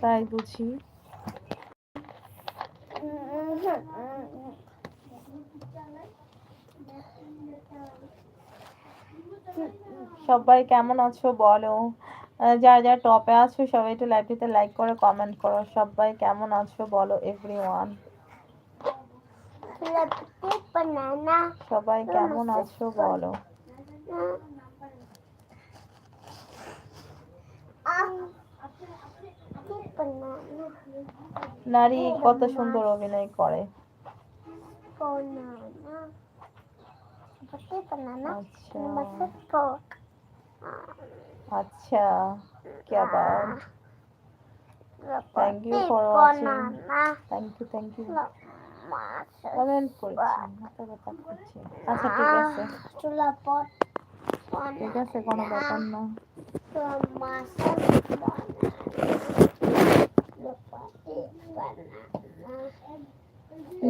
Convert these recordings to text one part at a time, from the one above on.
তাই বুঝি সবাই কেমন আছো বলো যারা যারা টপে আছো, সবাই একটু লাইভটিতে লাইক করে কমেন্ট করো সবাই কেমন আছো বলো এভরিওয়ান banana. সবাই কেমন আছো বলো. নারী কত সুন্দর অভিনয় করে Banana. Seperti banana. আচ্ছা Masuk pork. আচ্ছা क्या बात Thank you Seperti for watching. banana. Thank you thank you Masuk. Comment করছি মাথা ব্যথা করছি আচ্ছা ঠিক আছে Sudah pot. ঠিক আছে কোনো ব্যাপার না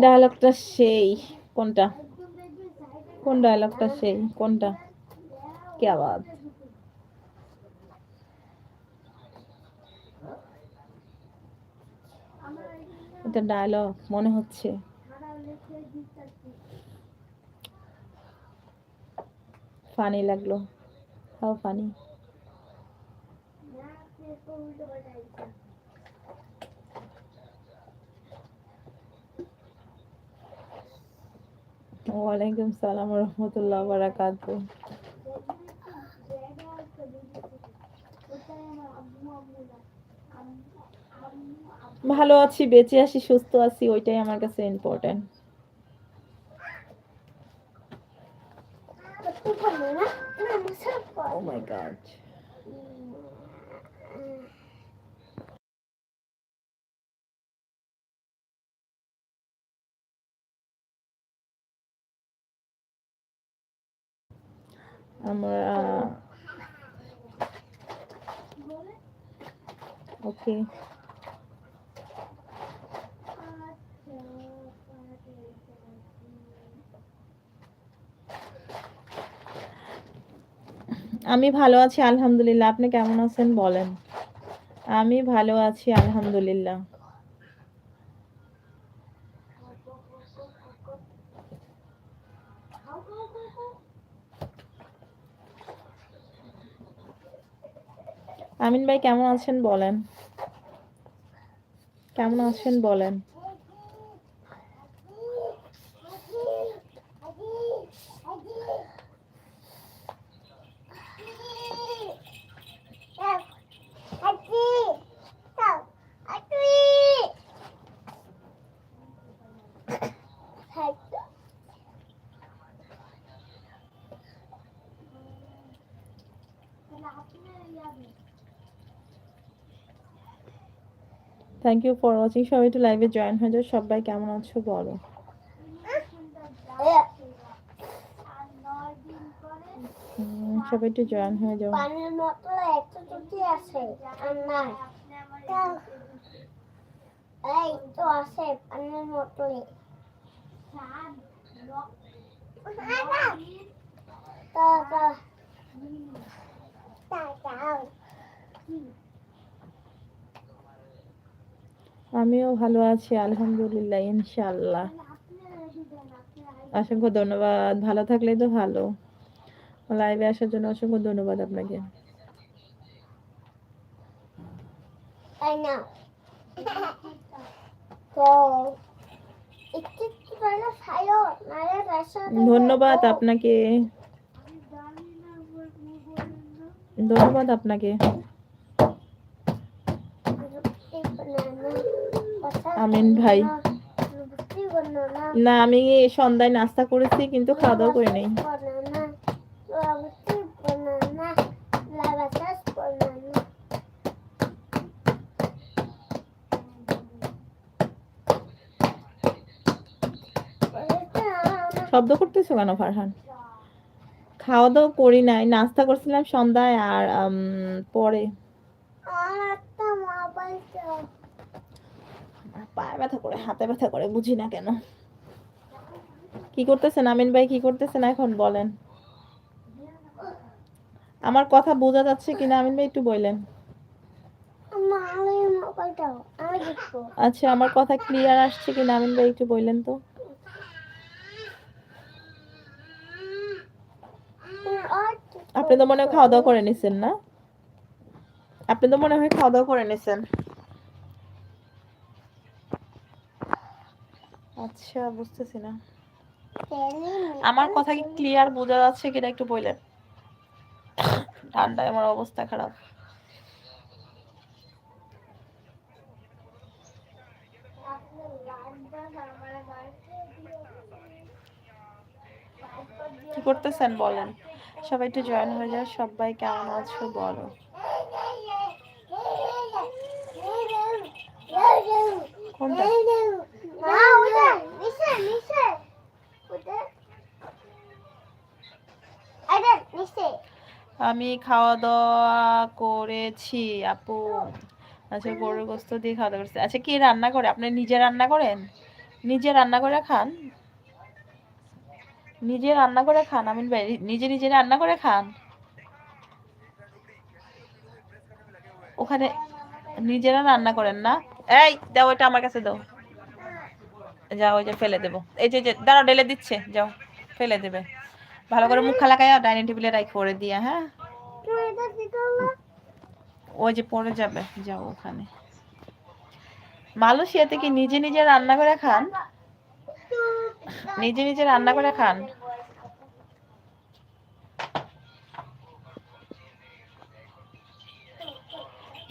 ডায়লগটা সেই, কোনটা? কোন ডায়লগটা সেই, কোনটা? কি আওয়াজ? এটা ডায়লগ মনে হচ্ছে। ফানি লাগল। হাউ ফানি ওয়ালাইকুম সালাম রহমতুল্লাহ বারাকাত ভালো আছি বেঁচে আছি সুস্থ আছি ওইটাই আমার কাছে important Seperti banana. Nah, masuk pot. Oh my god আমরা ওকে। আমি ভালো আছি আলহামদুলিল্লাহ। আপনি কেমন আছেন বলেন? আমি ভালো আছি আলহামদুলিল্লাহ। আমিন ভাই কেমন আছেন বলেন? কেমন আছেন বলেন? থ্যাংক ইউ ফর ওয়াচিং সবাই একটু লাইভে জয়েন হয়ে যাও সবাই কেমন আছো বলো? সবাই একটু জয়েন হয়ে যাও। পানির মতো একটা আছে আর নাই। এই তো আছে পানির মতো আমিও ভালো আছি আলহামদুলিল্লাহ ইনশাল্লাহ অসংখ্য ধন্যবাদ ভালো থাকলেই তো ভালো। লাইভে আসার জন্য অসংখ্য ধন্যবাদ আপনাকে। ধন্যবাদ আপনাকে। ধন্যবাদ আপনাকে। আমিন ভাই। না, আমি সন্ধ্যায় নাস্তা করেছি, কিন্তু খাওয়া দাওয়া করি নাই। শব্দ করতেছো কেন, ফারহান? খাওয়া দাওয়া করি নাই, নাস্তা করছিলাম সন্ধ্যায় আর পরে। পায়ে ব্যথা করে, হাতে ব্যথা করে, বুঝি না কেন। কি করতেছেন? আমিন ভাই কি করতেছেন এখন, বলেন। আমার কথা বোঝা যাচ্ছে কিনা? আমিন ভাই একটু দেখব আচ্ছা আমার কথা ক্লিয়ার আসছে কি নামিন ভাই একটু বললেন তো। আপনি তো মনে হয় খাওয়া দাওয়া করে নিছেন না? আপনি তো মনে হয় খাওয়া দাওয়া করে নিছেন। আচ্ছা বুঝতেছি না। আমার কথা কি ক্লিয়ার বোঝা যাচ্ছে কিনা একটু বললেন? ঠান্ডায় আমার অবস্থা খারাপ। কি করতেছেন বলেন? সবাই একটু জয়েন হয়ে যায় সবাই কেমন আছো বলো। কোনটা? আমি খাওয়া দাওয়া করেছি, আপু। আচ্ছা গরুর গোস্ত দিয়ে খাওয়া দাওয়া করছি। আচ্ছা কি রান্না করে? আপনি নিজে রান্না করেন? নিজে রান্না করে খান? নিজে রান্না করে খান আমি নিজে নিজে রান্না করে খান? ওখানে নিজেরা রান্না করেন না? এই, দাও ওইটা আমার কাছে দাও। যাও ওই যে ফেলে দেবো। এই যে, দাঁড়াও, ঢেলে দিচ্ছে। যাও, ফেলে দেবে। ভালো করে মুখ খালা খাইয়া ডাইনিং টেবিলে রাখ করে দিয়া হ্যাঁ? ওই যে পরে যাবে, যাও ওখানে। মালয়েশিয়াতে কি নিজে নিজে রান্না করে খান। নিজে নিজে রান্না করে খান।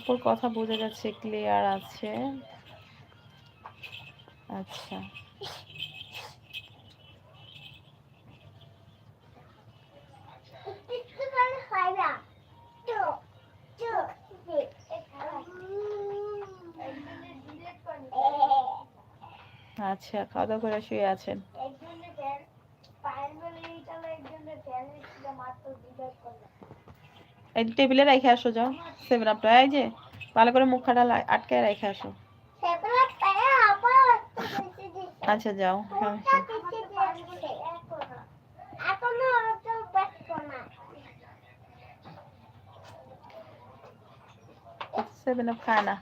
ওর কথা বোঝা যাচ্ছে ক্লিয়ার আছে। আচ্ছা একটু করে খাইবা তো তো আচ্ছা খাওয়া দাওয়া করে শুয়ে আছেন। এই টেবিলে রেখে আসো যাও সেভেন আপটা এই যে ভালো করে মুখ খাটা আটকে রেখে আসো। আচ্ছা যাও না। সেভেন আপ খায় না।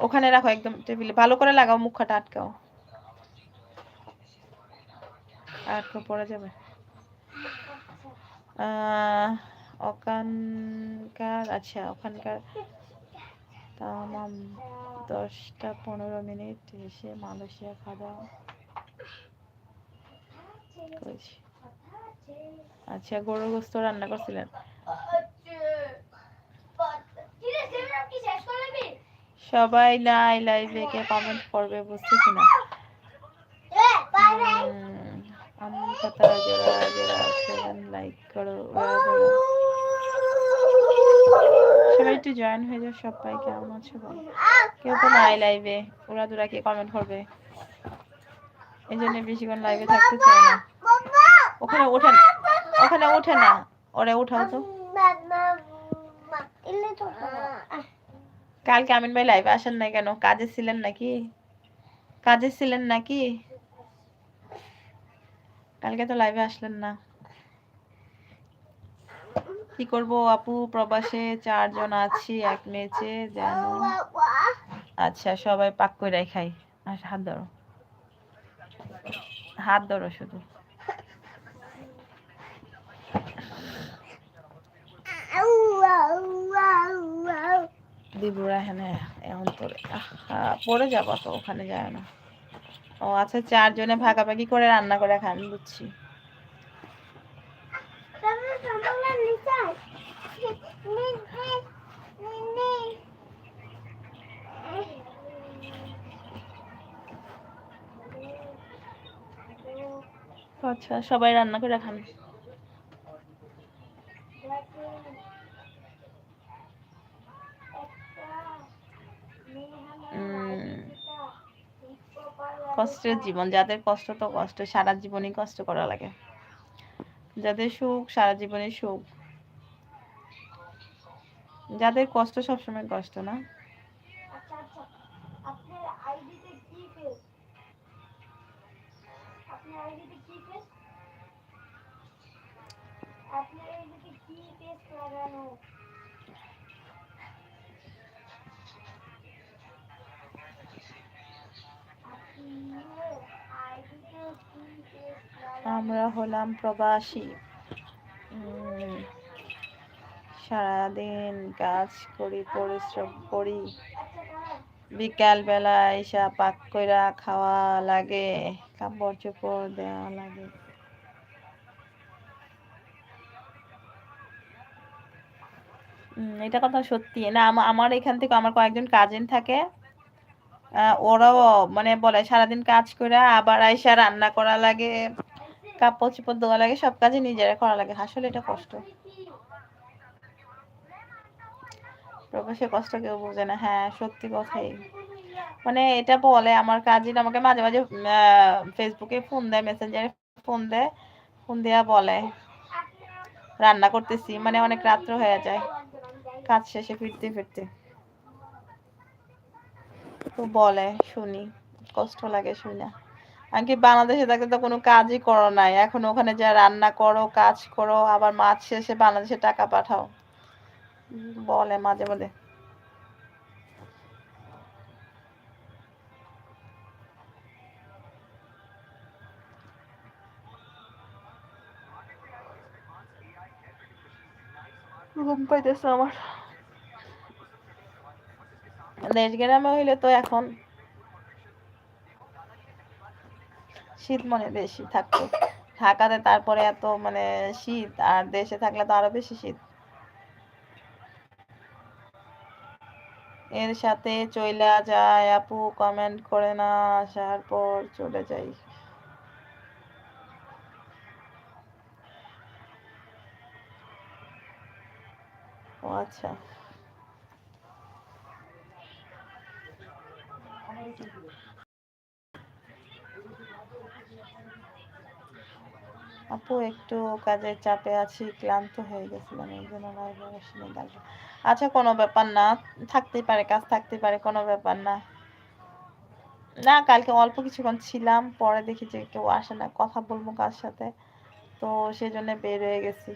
ওখানে রাখো একদম টেবিলে। ভালো করে লাগাও মুখ খাটা আটকাও। আটকে পড়ে যাবে। ওখানকার আচ্ছা ওখানকার তামাম দশটা পনেরো মিনিট এসে মালয়েশিয়া খাওয়া আচ্ছা গরুর গোস্ত রান্না করছিলেন? সবাই লাই লাইভে কে কমেন্ট করবে বুঝতেছি না লাইক সবাই একটু জয়েন হয়ে যাও সবাই, কেমন বলো? কেউ তো নাই লাইভে ওরা দুরা কে কমেন্ট করবে। এই লাইভে থাকতে না। ওখানে ওঠে না, ওখানে ওঠে না। ওরে উঠাও তো। কালকে আমিন ভাই লাইভে আসেন না কেন? কাজে ছিলেন নাকি? কাজে ছিলেন নাকি? কালকে তো লাইভে আসলেন না। কি করব আপু? প্রবাসে চারজন আছি, এক মেয়েছে যেন আচ্ছা সবাই পাক করে খাই। আর হাত ধরো। হাত ধরো শুধু। দিবুরা হ্যাঁ এখন আহা, পড়ে যাব তো ওখানে যায় না। ও আচ্ছা চারজনে ভাগাভাগি করে রান্না করে খান বুঝছি। আচ্ছা সবাই রান্না করে খান। কষ্টের জীবন, যাদের কষ্ট তো কষ্ট, সারা জীবনই কষ্ট করা লাগে। যাদের সুখ, সারা জীবনের সুখ। যাদের কষ্ট সবসময় কষ্ট না। পেজ লাগানো? হলাম প্রবাসী। সারাদিন কাজ করি, পরিশ্রম করি। বিকাল বেলা এসা পাক কইরা খাওয়া লাগে, কাপড় চোপড় দেওয়া লাগে। এটা কথা সত্যি। না আমার এখান থেকে আমার কয়েকজন কাজিন থাকে। ওরাও মানে বলে, সারাদিন কাজ করে আবার আইসা রান্না করা লাগে, কাপড় চোপড় ধোয়া লাগে, সব কাজই নিজেরা করা লাগে। আসলে এটা কষ্ট। প্রবাসে কষ্ট কেউ বোঝে না। হ্যাঁ সত্যি কথাই। মানে এটা বলে আমার কাজিন আমাকে মাঝে মাঝে ফেসবুকে ফোন দেয় মেসেঞ্জারে ফোন দেয় ফোন দেয়া বলে, রান্না করতেছি। মানে অনেক রাত্র হয়ে যায়, কাজ শেষে ফিরতে ফিরতে। তো বলে শুনি। কষ্ট লাগে শুনে। কি বাংলাদেশে থাকতে তো কোনো কাজই করো নাই। এখন ওখানে যা রান্না করো, কাজ করো, আবার মাছ শেষে বাংলাদেশে টাকা পাঠাও। বলে মাঝে মাঝে ঘুম পাইতেছে আমার। দেশ গ্রামে হইলে তো এখন শীত মনে বেশি থাকতো ঢাকাতে তারপরে এত মানে শীত আর দেশে থাকলে তো আরও বেশি শীত এর সাথে চইলা যায় আপু কমেন্ট করে না আসার পর চলে যাই ও আচ্ছা আপু, একটু কাজের চাপে আছি, ক্লান্ত হয়ে গেছিলাম, এই জন্য আসলে ডাকবো আচ্ছা কোনো ব্যাপার না, থাকতেই পারে, কাজ থাকতেই পারে, কোনো ব্যাপার না। না, কালকে অল্প কিছুক্ষণ ছিলাম, পরে দেখি যে কেউ আসে না, কথা বলব কার সাথে। তো সেই জন্য বের হয়ে গেছি।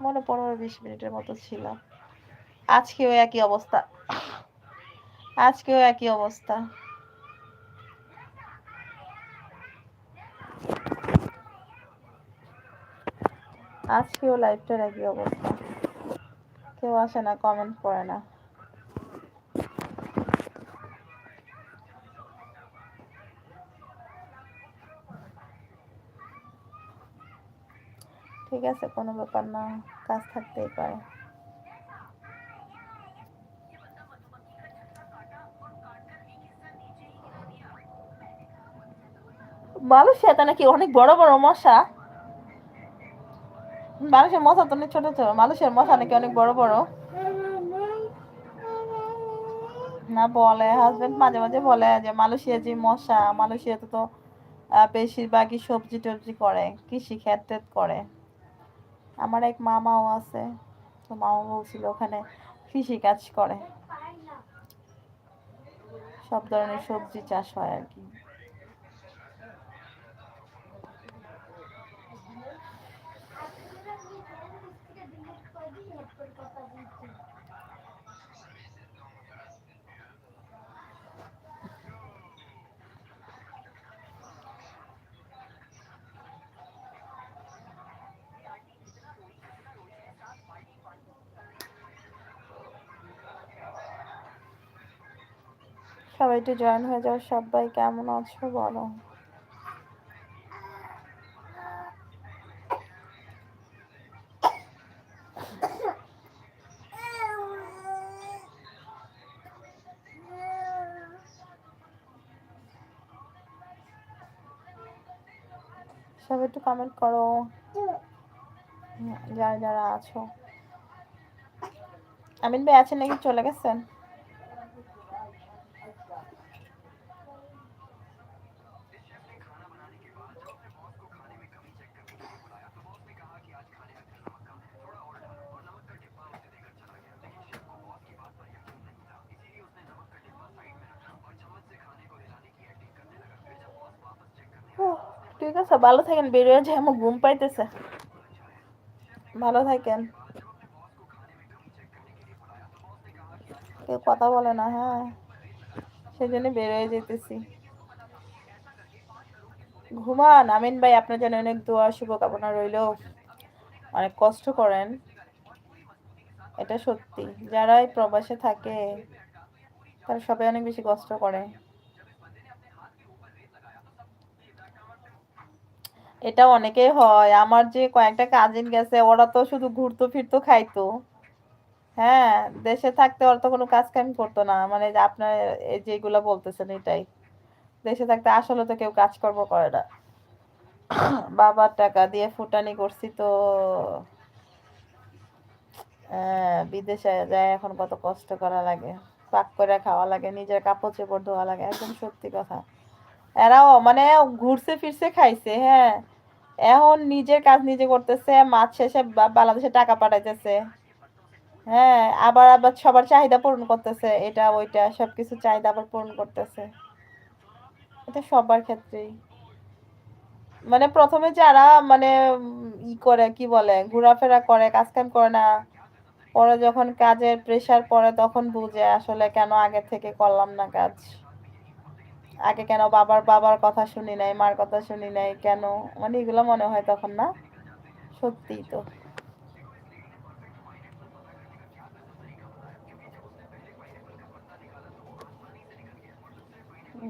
মনে পনেরো বিশ মিনিটের মতো ছিলাম। আজকেও একই অবস্থা। আজকেও একই অবস্থা। আজকেও লাইভটার একই অবস্থা। কেউ আসে না কমেন্ট করে না। ঠিক আছে, কোনো ব্যাপার না, কাজ থাকতেই পারে। মালয়েশিয়াতে নাকি অনেক বড় বড় মশা? মানুষের মশা তো অনেক ছোট ছোট মানুষের মশা নাকি অনেক বড় বড়? না বলে হাজবেন্ড মাঝে মাঝে বলে যে মালয়েশিয়া যে মশা, মালয়েশিয়াতে তো বেশিরভাগই সবজি টবজি করে, কৃষি ক্ষেত্রে করে। আমার এক মামাও আছে, তো মামা বলছিল ওখানে কৃষি কাজ করে। সব ধরনের সবজি চাষ হয় আর কি। সবাই একটু জয়েন হয়ে যাও। সবাই কেমন আছো বলো? সবাই একটু কমেন্ট করো। যারা যারা আছো। আমিন ভাই আছেন নাকি? চলে গেছেন? ঠিক আছে, ভালো থাকেন, বেরিয়ে যায় আমার ঘুম পাইতেছে। ভালো থাকেন। কেউ কথা বলে না হ্যাঁ। সেই জন্য বেরোয় যেতেছি ঘুমান, আমিন ভাই, আপনার জন্য অনেক দোয়া, শুভকামনা রইল। অনেক কষ্ট করেন। এটা সত্যি। যারাই প্রবাসে থাকে, তারা সবাই অনেক বেশি কষ্ট করে। এটা অনেকেই হয়। আমার যে কয়েকটা কাজিন গেছে ওরা তো শুধু ঘুরতো ফিরতো খাইতো। হ্যাঁ দেশে থাকতে ওরা তো কোনো কাজ কাম করতো না। মানে আপনার যেগুলো বলতেছেন এটাই। দেশে থাকতে আসলে তো কেউ কাজকর্ম করে না। বাবার টাকা দিয়ে ফুটানি করছি তো আহ, বিদেশে যায় এখন কত কষ্ট করা লাগে। পাক করে খাওয়া লাগে নিজের কাপড় চোপড় ধোয়া লাগে একদম সত্যি কথা। এরাও মানে ঘুরছে ফিরছে, খাইছে হ্যাঁ। এখন নিজের কাজ নিজে করতেছে, মাছ শেষে বাংলাদেশে টাকা পাঠাইতেছে। হ্যাঁ আবার আবার সবার চাহিদা পূরণ করতেছে, এটা, ওইটা, সবকিছু চাহিদা আবার পূরণ করতেছে। এটা সবার ক্ষেত্রেই। মানে প্রথমে যারা মানে ই করে, কি বলে, ঘোরাফেরা করে কাজ কাম করে না পরে যখন কাজের প্রেসার পড়ে তখন বুঝে আসলে কেন আগে থেকে করলাম না কাজ। আগে কেন বাবার বাবার কথা শুনি নাই, মার কথা শুনি নাই, কেন? মানে এগুলো মনে হয় তখন না? সত্যি তো।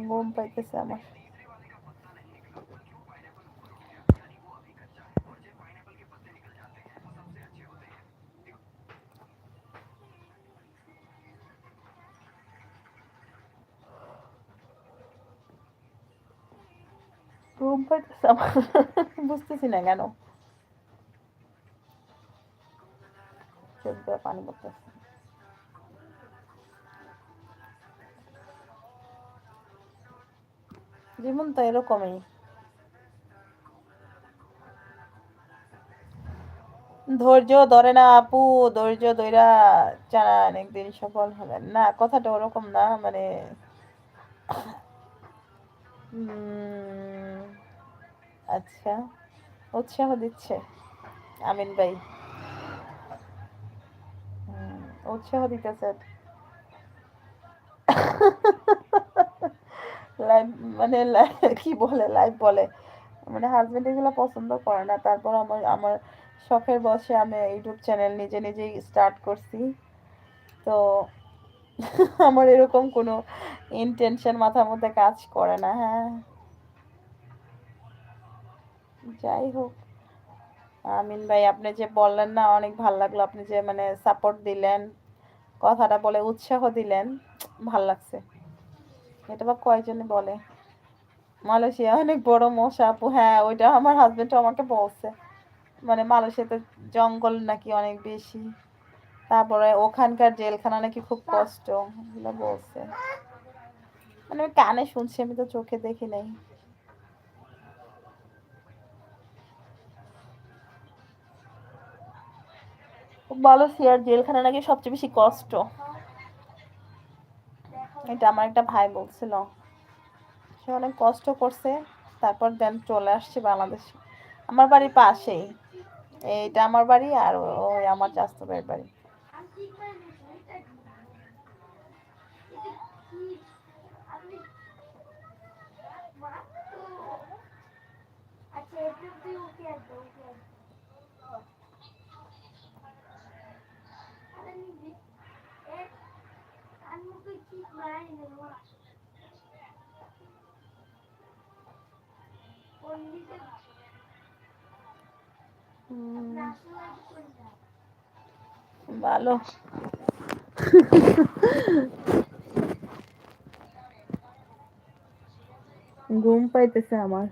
ঘুম পাইতেছে আমার। ঘুম পাইতেছে আমার বুঝতেছি না কেন চোখ দিয়ে পানি পড়তেছে তো এরকমই ধৈর্য ধরে না আপু ধৈর্য ধইরা চালান একদিন সফল হবেন না কথাটা ওরকম না মানে উম, আচ্ছা উৎসাহ দিচ্ছে আমিন ভাই। উৎসাহ দিতেছে। লাইভ মানে কি বলে, লাইভ বলে। মানে হাজবেন্ড এগুলো পছন্দ করে না। তারপর আমার আমার শখের বসে আমি ইউটিউব চ্যানেল নিজে নিজেই স্টার্ট করছি। তো আমার এরকম কোনো ইন্টেনশন মাথার মধ্যে কাজ করে না হ্যাঁ। যাই হোক আমিন ভাই, আপনি যে বললেন না, অনেক ভালো লাগল আপনি যে মানে সাপোর্ট দিলেন, কথাটা বলে উৎসাহ দিলেন, ভালো লাগছে। এটা বা কয়জনে বলে? মালয়েশিয়া, অনেক বড় মশা আপু। হ্যাঁ ওইটা আমার হাজবেন্ডও আমাকে বলছে। মানে মালয়েশিয়াতে জঙ্গল নাকি অনেক বেশি। তারপরে ওখানকার জেলখানা নাকি খুব কষ্ট, এগুলো বলছে। মানে কানে শুনছি, আমি তো চোখে দেখি নাই। মালয়েশিয়ার জেলখানা নাকি সবচেয়ে বেশি কষ্ট? এটা আমার একটা ভাই বলছিল। সে অনেক কষ্ট করছে, তারপর দেন চলে আসছে বাংলাদেশে। আমার বাড়ির পাশেই। এইটা আমার বাড়ি আর ওই আমার ভাইয়ের বাড়ি। আচ্ছা একটু তুই উঠে আসবে উঠে আসবে আরে নিজে এক আমি তো ঠিক নাই নেব পন্ডিতে হুম, নাচুয়ার কোনটা ভালো। ঘুম পাইতেছে আমার।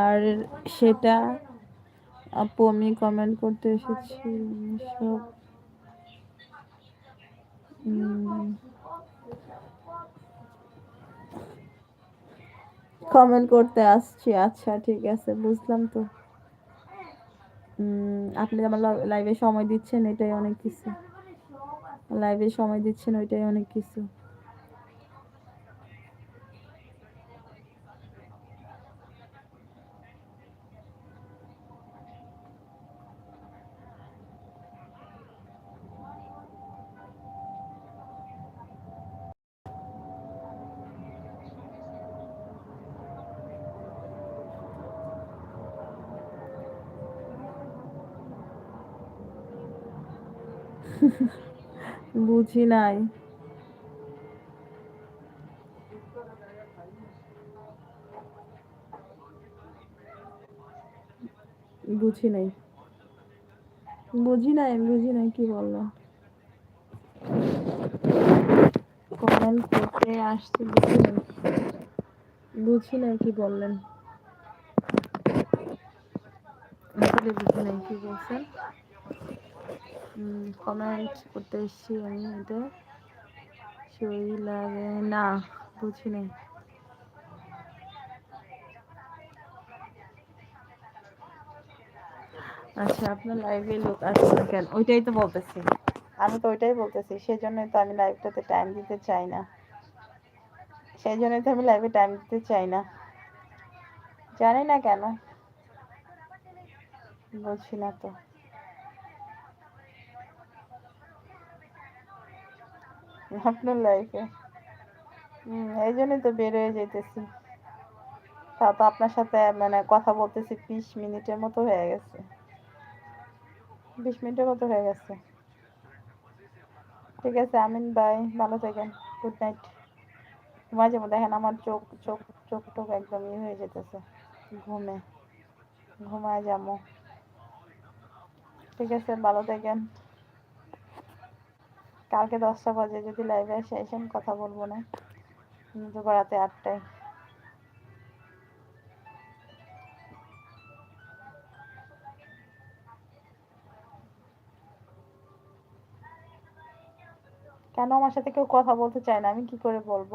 আর সেটা আপু, আমি কমেন্ট করতে এসেছি। সব কমেন্ট করতে আসছি। আচ্ছা ঠিক আছে, বুঝলাম তো। আপনি আমার লাইভে সময় দিচ্ছেন, এটাই অনেক কিছু। লাইভে সময় দিচ্ছেন, ওইটাই অনেক কিছু। বুঝি নাই। বুঝি নাই। বুঝি নাই বুঝি নাই, কি বলল কমেন্ট করতে আসছে বুঝি নাই। বুঝি নাই, কি বললেন? বুঝি নাই, কি বলছেন? কমেন্ট করতে এসেছি আমি এটা সই লাগে না বুঝি আচ্ছা আপনার লাইভে লোক আসছে কেন? ওইটাই তো বলতেছি। আমি তো ওইটাই বলতেছি সেই জন্যই তো আমি লাইভটাতে টাইম দিতে চাই না। সেই জন্যই তো আমি লাইভে টাইম দিতে চাই না। জানি না কেন। বুঝি না তো। আপনার লাইফে এই জন্যই তো বের হয়ে যেতেছি তা তো আপনার সাথে মানে কথা বলতেছি বিশ মিনিটের মতো হয়ে গেছে। বিশ মিনিটের মতো হয়ে গেছে। ঠিক আছে, আমিন বাই ভালো থাকেন গুড নাইট মাঝে মধ্যে দেখেন আমার চোখ চোখ চোখ টোক একদম ইয়ে হয়ে যেতেছে ঘুমে। ঘুমায় যাব। ঠিক আছে, ভালো থাকেন। কালকে দশটা বাজে, যদি লাইভে এসে আসেন কথা বলব না। দুপুর রাতে আটটায়। কেন আমার সাথে কেউ কথা বলতে চায় না? আমি কি করে বলব?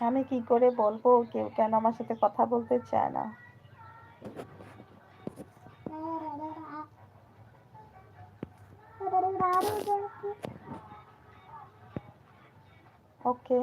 আমি কি করে বলব? কেউ কেন আমার সাথে কথা বলতে চায় না? ওকে